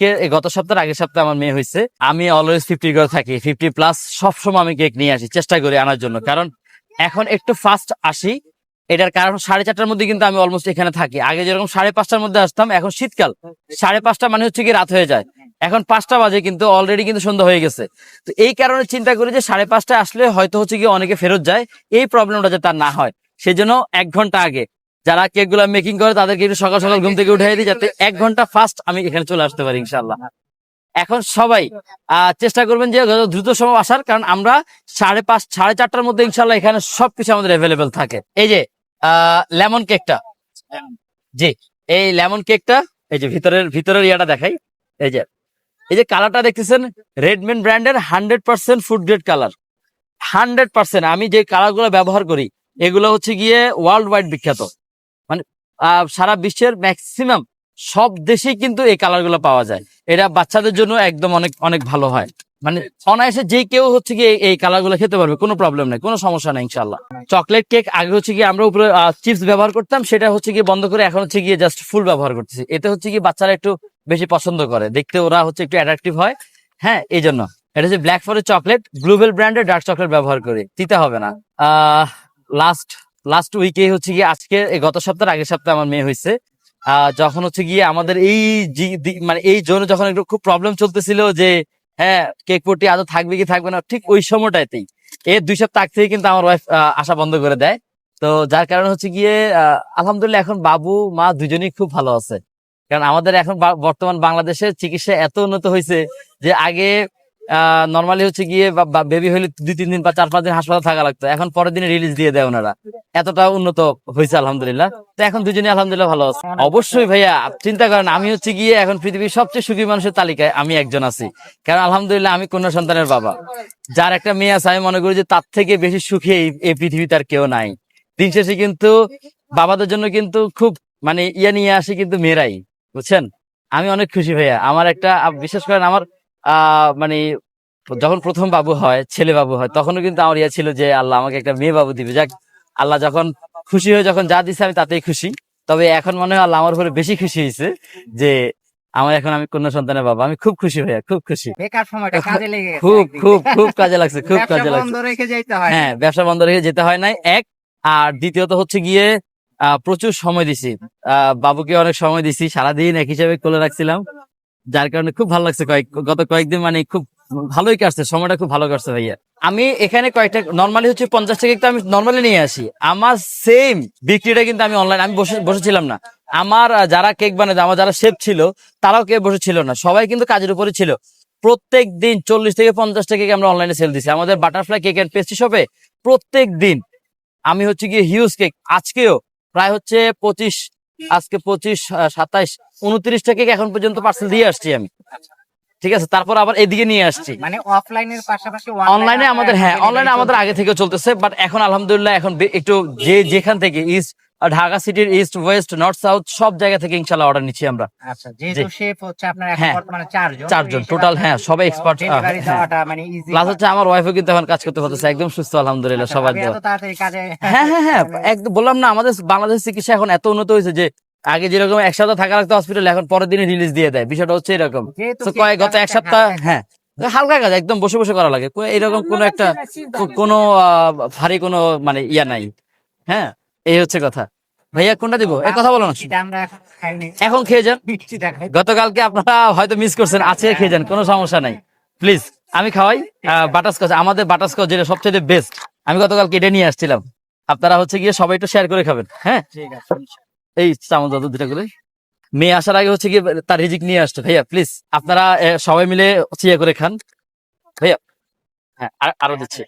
আজকে গত সপ্তাহের আগের সপ্তাহে আমার মেয়ে হয়েছে। আমি অলওয়েজ ফিফটি করে থাকি। ফিফটি প্লাস সবসময় আমি কেক নিয়ে আসি, চেষ্টা করি আনার জন্য। কারণ এখন একটু ফাস্ট আসি। এটার কারণ সাড়ে চারটার মধ্যে কিন্তু আমি অলমোস্ট এখানে থাকি। আগে যেরকম সাড়ে পাঁচটার মধ্যে আসতাম, এখন শীতকাল। সাড়ে পাঁচটা মানে হচ্ছে কি রাত হয়ে যায়। এখন পাঁচটা বাজে কিন্তু অলরেডি কিন্তু সন্ধ্যা হয়ে গেছে। তো এই কারণে চিন্তা করি যে সাড়ে পাঁচটায় আসলে হয়তো হচ্ছে কি অনেকে ফেরত যায়। এই প্রবলেমটা যাতে তার না হয়। সেই জন্য এক ঘণ্টা আগে যারা কেকগুলা মেকিং করে তাদেরকে একটু সকাল সকাল ঘুম থেকে উঠে দিই যাতে এক ঘণ্টা ফার্স্ট আমি এখানে চলে আসতে পারি ইনশাল্লাহ এখন সবাই চেষ্টা করবেন যে দ্রুত সময় আসার, কারণ আমরা সাড়ে পাঁচ, সাড়ে চারটার মধ্যে ইনশাল্লাহ এখানে সবকিছু আমাদের অ্যাভেলেবেল থাকে। এই যে লেমন কেকটা জি, এই লেমন কেকটা এই যে ভিতরের ভিতরের ইয়াটা দেখাই। এই যে এই যে কালারটা দেখতেছেন রেডমেন ব্র্যান্ডের hundred percent food grade colour hundred percent আমি যে কালারগুলো ব্যবহার করি, এগুলো হচ্ছে গিয়ে ওয়ার্ল্ড ওয়াইড বিখ্যাত। সারা বিশ্বের ম্যাক্সিমাম সব দেশেই কিন্তু এই কালারগুলো পাওয়া যায়। এটা বাচ্চাদের জন্য একদম অনেক অনেক ভালো হয়। মানে অনায়াসে যে কেউ হচ্ছে কি এই কালারগুলো খেতে পারবে, কোনো প্রবলেম নেই, কোনো সমস্যা নেই ইনশাল্লাহ চকলেট কেক আগে হচ্ছে কি আমরা উপরে চিপস ব্যবহার করতাম, সেটা হচ্ছে গিয়ে বন্ধ করে এখন হচ্ছে গিয়ে জাস্ট ফুল ব্যবহার করতেছি। এতে হচ্ছে কি বাচ্চারা একটু বেশি পছন্দ করে, দেখতে ওরা হচ্ছে একটু অ্যাট্রাকটিভ হয়। হ্যাঁ এই জন্য এটা হচ্ছে ব্ল্যাক ফরেস্ট চকলেট ব্লুবেল ব্র্যান্ডের ডার্ক চকলেট ব্যবহার করি। দিতে হবে না। লাস্ট লাস্ট উইকে হচ্ছে গিয়ে আজকে গত সপ্তাহের আগের সপ্তাহে আমার মেয়ে হয়েছে। যখন হচ্ছে গিয়ে আমাদের এই মানে এই জন্য যখন একটু খুব প্রবলেম চলতেছিল যে হ্যাঁ কেক পটি আদৌ থাকবে কি থাকবে না, ঠিক ওই সময়টাতেই। এর দুই সপ্তাহ আগ থেকে কিন্তু আমার ওয়াইফ আসা বন্ধ করে দেয়। তো যার কারণে হচ্ছে গিয়ে আলহামদুলিল্লাহ এখন বাবু, মা দুজনেই খুব ভালো আছে। কারণ আমাদের এখন বর্তমান বাংলাদেশের চিকিৎসা এত উন্নত হয়েছে যে আগে নর্মালি হচ্ছে গিয়ে বেবি হলে দুই, তিন দিন বা চার, পাঁচ দিন হাসপাতাল থাকা লাগতো। এখন পরের দিনে রিলিজ দিয়ে দেয় ওনারা। এতটা উন্নত হয়েছে, আলহামদুলিল্লাহ। তো এখন দুজনে আলহামদুলিল্লাহ ভালো আছে। অবশ্যই ভাইয়া, চিন্তা করেন আমি হচ্ছে গিয়ে এখন পৃথিবীর সবচেয়ে সুখী মানুষের তালিকায় আমি একজন আছি। কারণ আলহামদুলিল্লাহ আমি কন্যা সন্তানের বাবা। যার একটা মেয়ে আছে, আমি মনে করি যে তার থেকে বেশি সুখী এই- এই পৃথিবীতে আর কেউ নাই। দিন শেষে কিন্তু বাবাদের জন্য কিন্তু খুব মানে ইয়ে নিয়ে আসে কিন্তু মেয়েরাই। বুঝছেন? আমি অনেক খুশি ভাইয়া। আমার একটা বিশেষ করে আমার মানে যখন প্রথম বাবু হয় ছেলে বাবু হয় তখনও কিন্তু আমার ইয়ে ছিল যে আল্লাহ আমাকে একটা মেয়ে বাবু দিবে। যাক আল্লাহ যখন খুশি হয়ে যখন যা দিছে আমি তাতেই খুশি। তবে এখন মনে হয় আল্লাহ আমার উপরে বেশি খুশি হয়েছে যে আমার এখন আমি কন্যা সন্তানের বাবা। আমি খুব খুশি ভাইয়া খুব খুশি। বেকার সময়টা কাজে লেগে খুব খুব খুব কাজে লাগছে খুব কাজে লাগছে। বন্ধ রেখে যাইতে হয়। হ্যাঁ ব্যবসা বন্ধ রেখে যেতে হয় নাই এক। আর দ্বিতীয়ত হচ্ছে গিয়ে আহ, প্রচুর সময় দিছি। আহ, বাবুকে অনেক সময় দিছি সারাদিন এক হিসাবে কোলে রাখছিলাম। যার কারণে খুব ভালো লাগছে কয়েক, গত কয়েকদিন মানে খুব ভালোই কাটছে, সময়টা খুব ভালো কাটছে ভাইয়া। আমি এখানে কয়েকটা নর্মালি হচ্ছে পঞ্চাশ টাকা তো আমি নর্মালি নিয়ে আসি। আমার সেম বিক্রিটা কিন্তু আমি অনলাইন আমি বসে, বসেছিলাম না। আমার যারা কেক বানাতে, আমার যারা শেফ ছিল, তারাও কেউ বসেছিল না। সবাই কিন্তু কাজের উপরে ছিল। প্রত্যেক দিন চল্লিশ থেকে পঞ্চাশ টাকা আমরা অনলাইনে সেল দিছি। আমাদের বাটারফ্লাই কেক এন্ড পেস্ট্রি শপে প্রত্যেক দিন আমি হচ্ছে গিয়ে হিউজ কেক আজকেও প্রায় হচ্ছে পঁচিশ আজকে পঁচিশ সাতাইশ উনত্রিশ টাকা এখন পর্যন্ত পার্সেল দিয়ে আসছি আমি। ঠিক আছে? তারপর আবার এদিকে নিয়ে আসছি। মানে অফলাইনের পাশাপাশি অনলাইনে আমাদের হ্যাঁ অনলাইনে আমাদের আগে থেকে চলতেছে বাট এখন আলহামদুলিল্লাহ এখন একটু যে যেখান থেকে ইস্ট ঢাকা সিটির ইস্ট ওয়েস্ট নর্থ সাউথ সব জায়গা থেকে ইনশাল্লাহ অর্ডার নিচ্ছি আমরা। আচ্ছা যেহেতু শেফ হচ্ছে আপনার এখন হ্যাঁ, বর্তমানে চারজন চারজন, total, হ্যাঁ, সবাই ডেলিভারি হ্যাঁ। দেওয়াটা মানে প্লাস হচ্ছে আমার ওয়াইফও কিন্তু এখন কাজ করতে পারতেছে একদম সুস্থ আলহামদুলিল্লাহ সবার তাড়াতাড়ি কাজে হ্যাঁ হ্যাঁ হ্যাঁ একদম বললাম না আমাদের বাংলাদেশ চিকিৎসা এখন এত উন্নত হয়েছে যে আগে যেরকম এক সপ্তাহ থাকা লাগতো হসপিটালে এখন পরের দিনে রিলিজ দিয়ে দেয় বিষয়টা হচ্ছে এরকম। তো কয়েক গত এক সপ্তাহ হ্যাঁ। হালকা কাজ একদম বসে বসে করা লাগে। এরকম কোনো একটা কোনো ভারী কোনো মানে ইয়া নাই। হ্যাঁ এই হচ্ছে কথা। ভাইয়া কোনটা দিব? এক কথা বলো না। এখন খেয়ে যান। গতকালকে আপনারা হয়তো মিস করছেন আছে খেয়ে যান কোনো সমস্যা নাই। প্লিজ আমি খাওয়াই বাটারস্কচ আমাদের বাটারস্কচ যেটা সবচেয়ে বেস্ট আমি গতকালকে এটা নিয়ে আসছিলাম। আপনারা হচ্ছে গিয়ে সবাই একটু শেয়ার করে খাবেন হ্যাঁ? এই চামচ দাদু দুটা করে। মেয়ে আসার আগে হচ্ছে গিয়ে তার রিজিক নিয়ে আসতো। ভাইয়া প্লিজ আপনারা সবাই মিলে চিয়া করে খান। ভাইয়া হ্যাঁ আর- আরও দিচ্ছি।